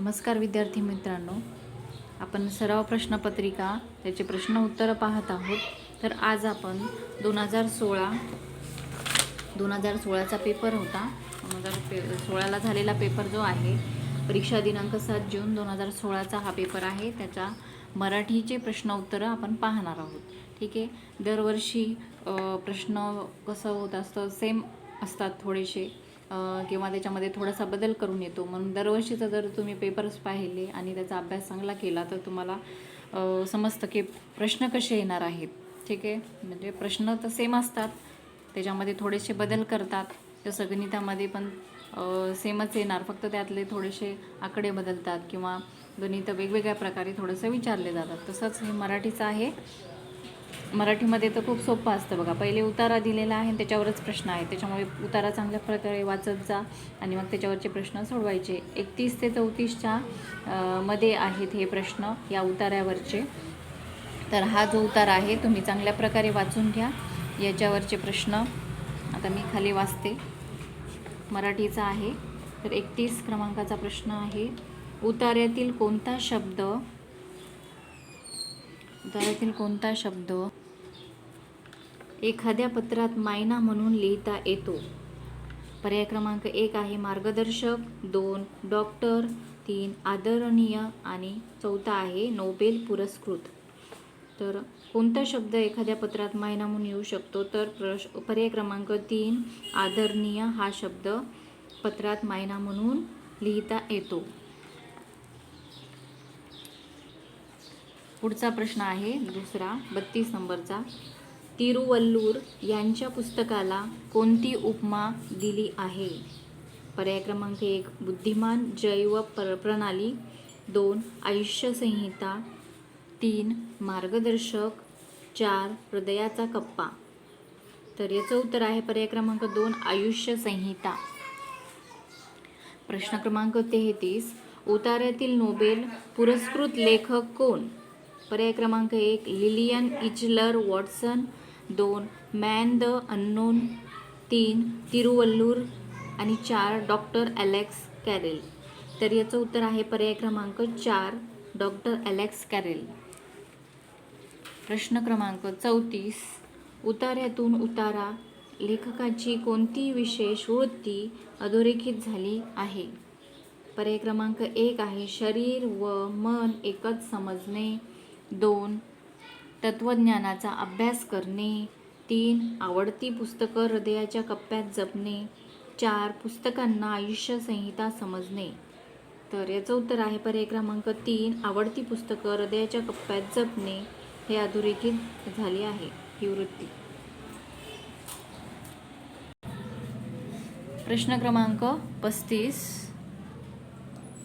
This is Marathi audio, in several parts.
नमस्कार विद्यार्थी मित्रांनो. आपण सराव प्रश्नपत्रिका त्याचे प्रश्न उत्तरं पाहत आहोत. तर आज आपण दोन हजार सोळा दोन हजार सोळाचा पेपर होता. दोन हजार पे सोळाला झालेला पेपर जो आहे परीक्षा दिनांक सात जून दोन हजार सोळाचा हा पेपर आहे. त्याच्या मराठीचे प्रश्न उत्तरं आपण पाहणार आहोत. ठीक आहे? दरवर्षी प्रश्न कसं होत असतं सेम असतात थोडेसे. किंवा त्याच्यामध्ये थोडासा बदल करून येतो. म्हणून दरवर्षीचा जर तुम्ही पेपर्स पाहिले आणि त्याचा अभ्यास चांगला केला तर तुम्हाला समजतं की प्रश्न कसे येणार आहेत. ठीक आहे? म्हणजे प्रश्न तर सेम असतात. त्याच्यामध्ये थोडेसे बदल करतात. जसं गणितामध्ये पण सेमच येणार. फक्त त्यातले थोडेसे आकडे बदलतात किंवा गणित वेगवेगळ्या प्रकारे थोडंसं विचारले जातात. तसंच हे मराठीचं आहे. मराठीमध्ये तर खूप सोपं असतं बघा. पहिले उतारा दिलेला आहे आणि त्याच्यावरच प्रश्न आहे त्याच्यामुळे उतारा चांगल्या प्रकारे वाचत जा आणि मग त्याच्यावरचे प्रश्न सोडवायचे. एकतीस ते चौतीसच्या मध्ये आहेत हे प्रश्न या उतार्यावरचे तर हा जो उतार आहे तुम्ही चांगल्या प्रकारे वाचून घ्या. याच्यावरचे प्रश्न आता मी खाली वाचते. मराठीचा आहे. तर एकतीस क्रमांकाचा प्रश्न आहे. उतार्यातील कोणता शब्द उतार्यातील कोणता शब्द एखाद्या पत्रात मायना म्हणून लिहिता येतो. पर्याय क्रमांक एक आहे मार्गदर्शक दोन डॉक्टर तीन आदरणीय आणि चौथा आहे नोबेल पुरस्कृत. तर कोणता शब्द एखाद्या पत्रात मायना म्हणून येऊ शकतो? तर प्रश पर्याय क्रमांक तीन आदरणीय हा शब्द पत्रात मायना म्हणून लिहिता येतो. पुढचा प्रश्न आहे दुसरा बत्तीस नंबरचा. तिरुवल्लूर यांच्या पुस्तकाला कोणती उपमा दिली आहे? पर्याय क्रमांक एक बुद्धिमान जैव पर प्रणाली. दोन आयुष्यसंहिता तीन मार्गदर्शक. चार हृदयाचा कप्पा. तर याचं उत्तर आहे पर्याय क्रमांक दोन आयुष्यसंहिता प्रश्न क्रमांक तेहतीस उतार्यातील नोबेल पुरस्कृत लेखक कोण? पर्याय क्रमांक एक लिलियन इचलर वॉटसन. दोन मॅन द अननोन तीन तिरुवल्लूर आणि चार डॉक्टर ॲलेक्स कॅरेल. तर याचं उत्तर आहे पर्याय क्रमांक चार डॉक्टर ॲलेक्स कॅरेल. प्रश्न क्रमांक चौतीस उतार्यातून उतारा लेखकाची कोणती विशेष वृत्ती अधोरेखित झाली आहे? पर्याय क्रमांक एक आहे शरीर व मन एकच समजणे. दोन तत्त्वज्ञानाचा अभ्यास करणे तीन आवडती पुस्तकं हृदयाच्या कप्प्यात जपणे चार पुस्तकांना आयुष्य संहिता समजणे. तर याचं उत्तर आहे पर्याय क्रमांक तीन आवडती पुस्तकं हृदयाच्या कप्प्यात जपणे. हे अधोरेखित झाले आहे. ही वृत्ती. प्रश्न क्रमांक पस्तीस.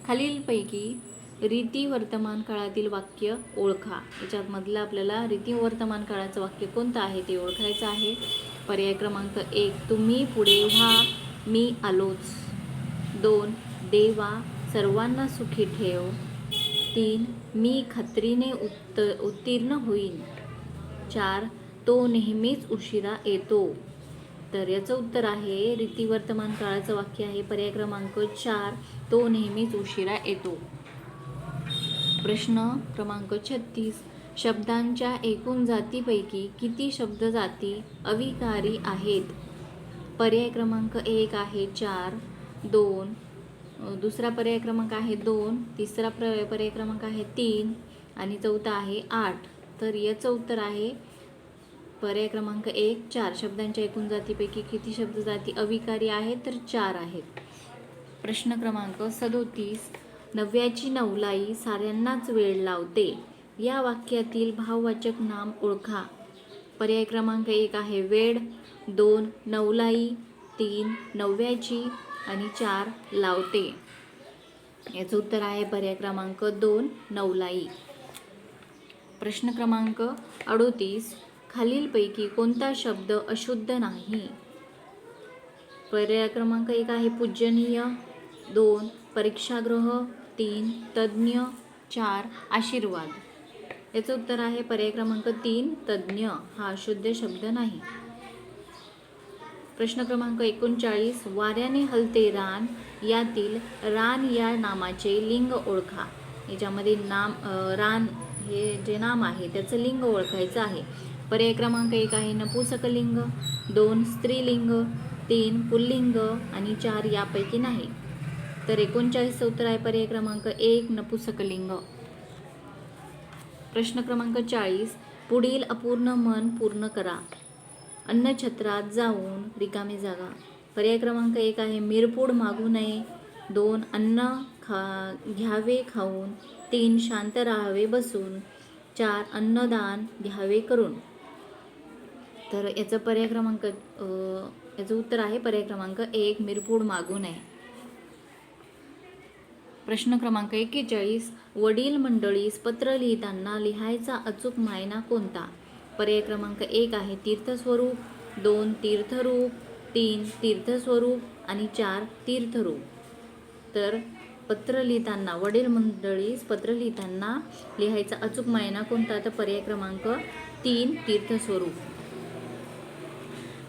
खालीलपैकी रीती वर्तमान काळातील वाक्य ओळखा. याच्यात मधलं आपल्याला रीती वर्तमान काळाचं वाक्य कोणतं आहे ते ओळखायचं आहे. पर्याय क्रमांक एक तुम्ही पुढे व्हा मी आलोच. दोन देवा सर्वांना सुखी ठेव. तीन मी खात्रीने उत्त उत्तीर्ण होईन. चार तो नेहमीच उशिरा येतो. तर याचं उत्तर आहे रीती वर्तमान काळाचं वाक्य आहे. पर्याय क्रमांक चार तो नेहमीच उशिरा येतो. प्रश्न क्रमांक छत्तीस. शब्दांच्या एकूण जातीपैकी किती शब्द जाती अविकारी आहेत? पर्याय क्रमांक एक आहे चार दोन. दुसरा पर्याय क्रमांक आहे दोन तिसरा प्र पर्याय क्रमांक आहे तीन आणि चौथा आहे आठ. तर याचं उत्तर आहे पर्याय क्रमांक एक चार. शब्दांच्या एकूण जातीपैकी किती शब्द जाती अविकारी आहेत? तर चार आहेत. प्रश्न क्रमांक सदोतीस. नव्याची नवलाई साऱ्यांनाच वेळ लावते. या वाक्यातील भाववाचक नाम ओळखा. पर्याय क्रमांक एक आहे वेळ दोन नवलाई तीन नव्याची आणि चार लावते. याचं उत्तर आहे पर्याय क्रमांक दोन नवलाई. प्रश्न क्रमांक अडोतीस खालीलपैकी कोणता शब्द अशुद्ध नाही? पर्याय क्रमांक एक आहे पूजनीय दोन परीक्षागृह तीन तज्ज्ञ चार आशीर्वाद. याचं उत्तर आहे पर्याय क्रमांक तीन तज्ज्ञ. हा अशुद्ध शब्द नाही. प्रश्न क्रमांक एकोणचाळीस वाऱ्याने हलते रान यातील रान या नामाचे लिंग ओळखा. याच्यामध्ये नाम रान हे जे नाम आहे त्याचं लिंग ओळखायचं आहे. पर्याय क्रमांक एक आहे नपुसकलिंग दोन स्त्रीलिंग तीन पुल्लिंग आणि चार यापैकी नाही. तर एकोणचाळीसचं उत्तर आहे पर्याय क्रमांक एक नपुसकलिंग. प्रश्न क्रमांक चाळीस पुढील अपूर्ण मन पूर्ण करा. अन्नछत्रात जाऊन रिकामी जागा. पर्याय क्रमांक एक आहे मिरपूड मागू नये. दोन अन्न खा घ्यावे खाऊन. तीन शांत राहावे बसून. चार अन्नदान घ्यावे करून. तर याचं पर्याय क्रमांक याचं उत्तर आहे पर्याय क्रमांक एक मिरपूड मागू नये. प्रश्न क्रमांक एक्केचाळीस वडील मंडळीस पत्र लिहिताना लिहायचा अचूक मायना कोणता? पर्याय क्रमांक एक आहे तीर्थस्वरूप दोन तीर्थरूप तीन तीर्थस्वरूप आणि चार तीर्थरूप. तर पत्र लिहिताना वडील मंडळीस पत्र लिहिताना लिहायचा अचूक मायना कोणता? तर पर्याय क्रमांक तीन तीर्थस्वरूप.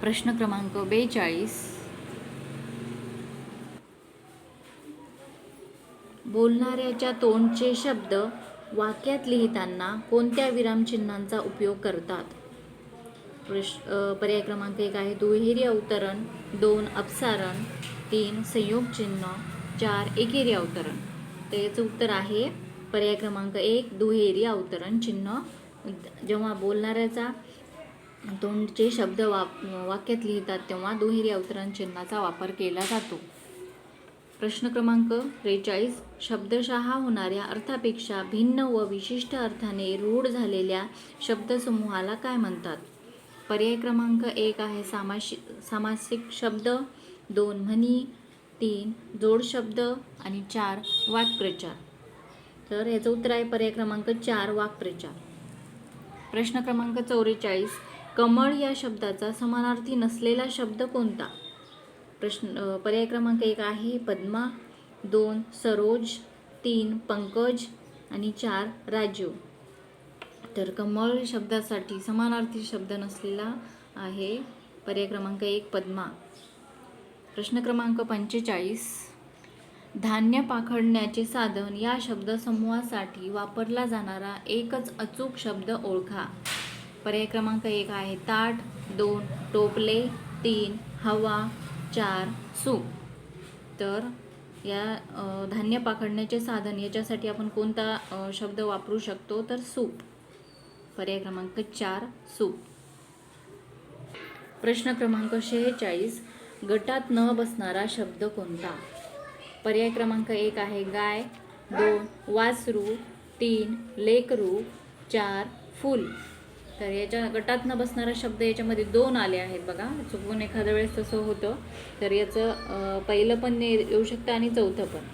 प्रश्न क्रमांक बेचाळीस बोलणाऱ्याच्या तोंडचे शब्द वाक्यात लिहिताना कोणत्या विरामचिन्हांचा उपयोग करतात? प्रश पर्याय क्रमांक एक आहे दुहेरी अवतरण दोन अपसारण तीन संयोग चिन्ह चार एकेरी अवतरण. तर याचं उत्तर आहे पर्याय क्रमांक एक दुहेरी अवतरण चिन्ह. जेव्हा बोलणाऱ्याचा तोंडचे शब्द वाप वाक्यात लिहितात तेव्हा दुहेरी अवतरण चिन्हाचा वापर केला जातो. प्रश्न क्रमांक त्रेचाळीस. शब्दशहा होणाऱ्या अर्थापेक्षा भिन्न व विशिष्ट अर्थाने रूढ झालेल्या शब्दसमूहाला काय म्हणतात? पर्याय क्रमांक एक आहे सामाशी सामासिक शब्द. दोन म्हणी. तीन जोड शब्द. आणि चार वाक्प्रचार. तर याचं उत्तर आहे पर्याय क्रमांक चार वाक्प्रचार. प्रश्न क्रमांक चौवेचाळीस. कमळ या शब्दाचा समानार्थी नसलेला शब्द कोणता? प्रश्न पर्याय क्रमांक एक आहे पद्मा दोन सरोज तीन पंकज आणि चार राजीव. तर कमळ शब्दासाठी समानार्थी शब्द नसलेला आहे पर्याय क्रमांक एक पद्मा. प्रश्न क्रमांक पंचेचाळीस धान्य पाखडण्याचे साधन या शब्दसमूहासाठी वापरला जाणारा एकच अचूक शब्द ओळखा. पर्याय क्रमांक एक आहे ताट दोन टोपले तीन हवा चार सूप तर या धान्य पाखडण्याचे साधन याच्यासाठी आपण कोणता शब्द वापरू शकतो? तर सूप. पर्याय क्रमांक चार सूप. प्रश्न क्रमांक शेहेचाळीस. गटात न बसणारा शब्द कोणता? पर्याय क्रमांक एक आहे गाय दोन वासरू तीन लेकरू चार फूल. तर याच्या गटात न बसणारा शब्द याच्यामध्ये दोन आले आहेत बघा. चुकून एखाद्या वेळेस तसं होतं. तर याचं पहिलं पण ने येऊ शकतं आणि चौथं पण.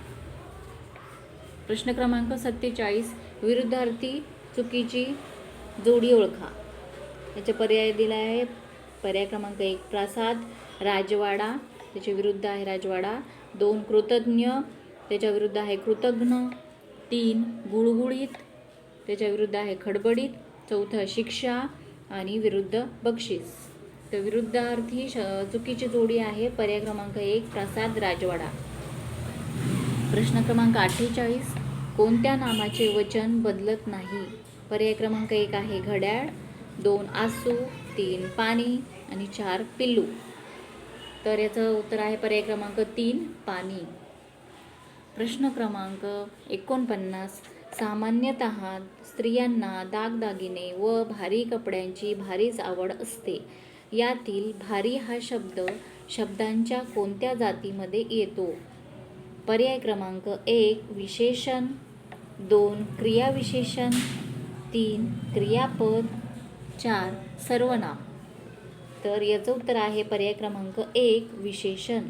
प्रश्न क्रमांक सत्तेचाळीस विरुद्धार्थी चुकीची जोडी ओळखा. याचे पर्याय दिला आहे. पर्याय क्रमांक एक प्रासाद राजवाडा त्याच्या विरुद्ध आहे राजवाडा. दोन कृतज्ञ त्याच्या विरुद्ध आहे कृतघ्न तीन गुळगुळीत त्याच्या विरुद्ध आहे खडबडीत. चौथं शिक्षा आणि विरुद्ध बक्षीस. तर विरुद्धार्थी श चुकीची जोडी आहे पर्याय क्रमांक एक प्रसाद राजवाडा. प्रश्न क्रमांक अठ्ठेचाळीस कोणत्या नामाचे वचन बदलत नाही? पर्याय क्रमांक एक आहे घड्याळ दोन आसू तीन पाणी आणि चार पिल्लू. तर याचं उत्तर आहे पर्याय क्रमांक तीन पाणी. प्रश्न क्रमांक एकोणपन्नास सामान्यतः स्त्रियांना दागदागिने व भारी कपड्यांची भारीच आवड असते. यातील भारी हा शब्द शब्दांच्या कोणत्या जातीमध्ये येतो? पर्याय क्रमांक एक विशेषण. दोन क्रियाविशेषण. तीन क्रियापद. चार सर्वनाम. तर याचं उत्तर आहे पर्याय क्रमांक एक विशेषण.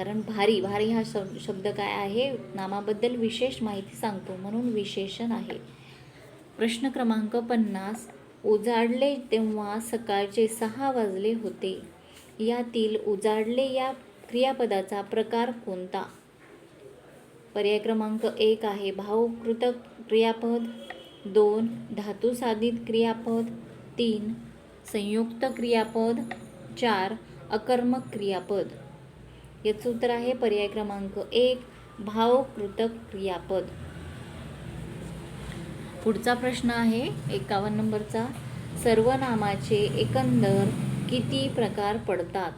कारण भारी भारी हा शब शब्द काय आहे? नामाबद्दल विशेष माहिती सांगतो म्हणून विशेषण आहे. प्रश्न क्रमांक पन्नास. उजाडले तेव्हा सकाळचे सहा वाजले होते. यातील उजाडले या क्रियापदाचा प्रकार कोणता? पर्याय क्रमांक एक आहे भावकृतक क्रियापद. दोन धातुसाधित क्रियापद. तीन संयुक्त क्रियापद. चार अकर्मक क्रियापद. याचं उत्तर आहे पर्याय क्रमांक एक भावकृतक क्रियापद. पुढचा प्रश्न आहे एकावन्न नंबरचा. सर्वनामाचे एकंदर किती प्रकार पडतात?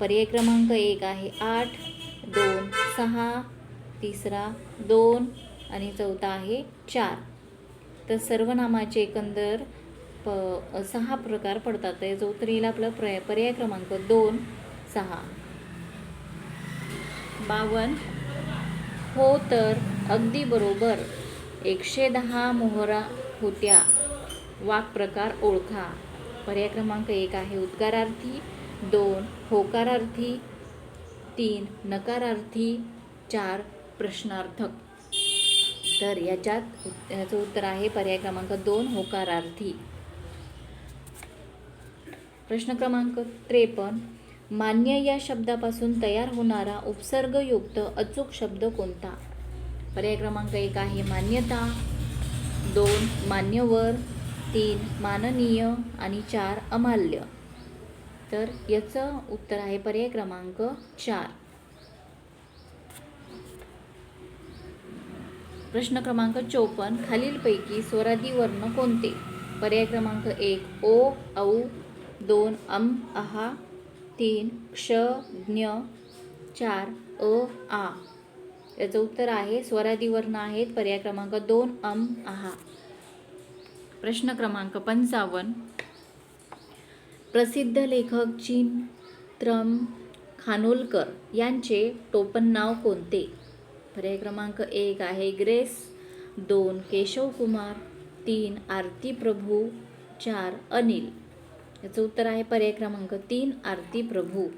पर्याय क्रमांक एक आहे आठ दोन सहा तिसरा दोन आणि चौथा आहे चार. तर सर्वनामाचे एकंदर प सहा प्रकार पडतात. याचं उत्तर येईल आपलं प्र पर्याय क्रमांक दोन सहा. बावन्न हो तर अगदी बरोबर. एकशे दहा मोहरा होत्या. वाक्प्रकार ओळखा. पर्याय क्रमांक एक आहे उद्गारार्थी दोन होकारार्थी तीन नकारार्थी चार प्रश्नार्थक. तर याच्यात याचं उत्तर आहे पर्याय क्रमांक दोन होकारार्थी. प्रश्न क्रमांक त्रेपन्न मान्य या शब्दापासून तयार होणारा उपसर्गयुक्त अचूक शब्द कोणता? पर्याय क्रमांक एक आहे मान्यता दोन मान्यवर तीन माननीय आणि चार अमाल्य. तर याचं उत्तर आहे पर्याय क्रमांक चार. प्रश्न क्रमांक चौपन्न खालीलपैकी स्वरादी वर्ण कोणते? पर्याय क्रमांक एक ओ औ दोन अम अहा तीन क्ष ज्ञ चार अ आ. याचं उत्तर आहे स्वरादी वर्ण आहेत पर्याय क्रमांक दोन अम आहा प्रश्न क्रमांक पंचावन्न. प्रसिद्ध लेखक चिंत्रम खानोलकर यांचे टोपणनाव कोणते? पर्याय क्रमांक एक आहे ग्रेस. दोन केशव कुमार तीन आरती प्रभू चार अनिल. याचं उत्तर आहे पर्याय क्रमांक तीन आरती प्रभू.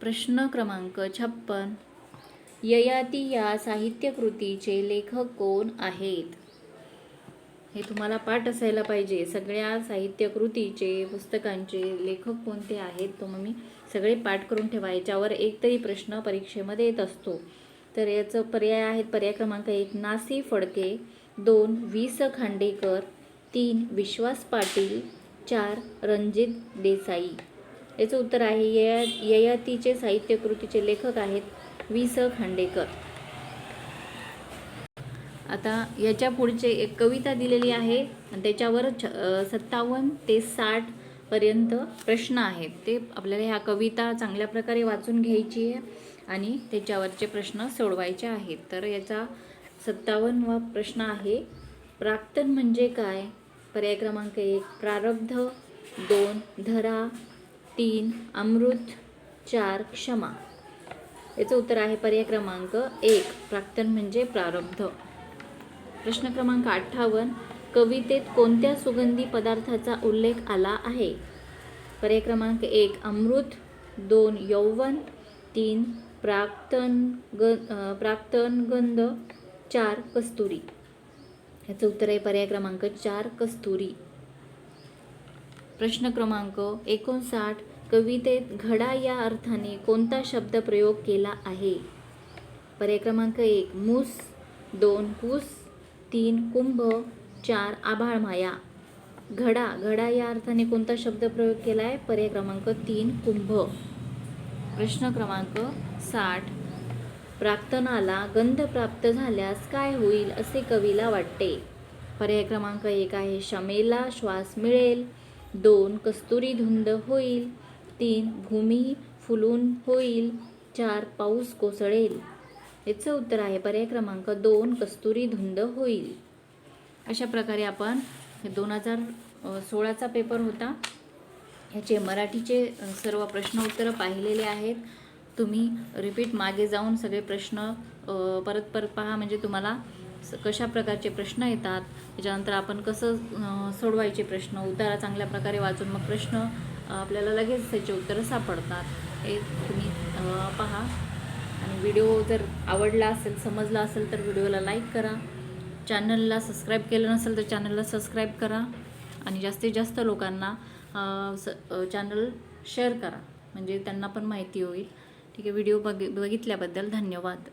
प्रश्न क्रमांक छप्पन. ययाती या साहित्यकृतीचे लेखक कोण आहेत? हे तुम्हाला पाठ असायला पाहिजे. सगळ्या साहित्यकृतीचे पुस्तकांचे लेखक कोणते आहेत तो मग मी सगळे पाठ करून ठेवा. याच्यावर एक तरी प्रश्न परीक्षेमध्ये येत असतो. तर याचं पर्याय आहेत पर्याय क्रमांक एक नासी फडके. दोन वि स खांडेकर. तीन विश्वास पाटील. चार रणजित देसाई. याचं उत्तर आहे यया ययातीचे साहित्यकृतीचे लेखक आहेत वि स खांडेकर. आता याच्या पुढचे एक कविता दिलेली आहे आणि त्याच्यावर छ सत्तावन्न ते साठ पर्यंत प्रश्न आहेत. ते आपल्याला ह्या कविता चांगल्या प्रकारे वाचून घ्यायची आहे आणि त्याच्यावरचे प्रश्न सोडवायचे आहेत. तर याचा सत्तावन्नवा प्रश्न आहे प्राक्तन म्हणजे काय? पर्याय क्रमांक एक प्रारब्ध. दोन धरा. तीन अमृत. चार क्षमा. याचं उत्तर आहे पर्याय क्रमांक एक प्राक्तन म्हणजे प्रारब्ध. प्रश्न क्रमांक अठ्ठावन्न कवितेत कोणत्या सुगंधी पदार्थाचा उल्लेख आला आहे? पर्याय क्रमांक एक अमृत. दोन यौवन. तीन प्राक्तन ग प्राक्तन गंध. चार कस्तुरी. ह्याचं उत्तर आहे पर्याय क्रमांक चार कस्तुरी. प्रश्न क्रमांक एकोणसाठ कवितेत घडा या अर्थाने कोणता शब्द प्रयोग केला आहे? पर्याय क्रमांक एक मूस दोन पूस तीन कुंभ चार आभाळ माया घडा घडा या अर्थाने कोणता शब्द प्रयोग केला आहे? पर्याय क्रमांक तीन कुंभ. प्रश्न क्रमांक साठ प्राक्तनाला गंध प्राप्त झाल्यास काय होईल असे कवीला वाटते. पर्याय क्रमांक एक आहे शमेला श्वास मिळेल. दोन कस्तुरी धुंद होईल. तीन भूमी फुलून होईल. चार पाऊस कोसळेल. याचं उत्तर आहे पर्याय क्रमांक दोन कस्तुरी धुंद होईल. अशा प्रकारे आपण दोन हजार सोळाचा पेपर होता. ह्याचे मराठीचे सर्व प्रश्न उत्तरं पाहिलेले आहेत. तुम्ही रिपीट मागे जाऊन सगळे प्रश्न परत परत पहा. म्हणजे तुम्हाला स- कशा प्रकारचे प्रश्न येतात? त्याच्यानंतर आपण कसं सोडवायचे प्रश्न? उतारा चांगल्या प्रकारे वाचून मग प्रश्न आपल्याला लगेच त्याचे उत्तरं सापडतात. हे तुम्ही पहा. आणि व्हिडिओ जर आवडला असेल समजला असेल तर व्हिडिओला लाईक करा. चॅनलला सबस्क्राईब केलं नसेल तर चॅनलला सबस्क्राईब करा. आणि जास्तीत जास्त लोकांना स चॅनल शेअर करा. म्हणजे त्यांना पण माहिती होईल. ठीक आहे व्हिडिओ बघ बघितल्याबद्दल धन्यवाद.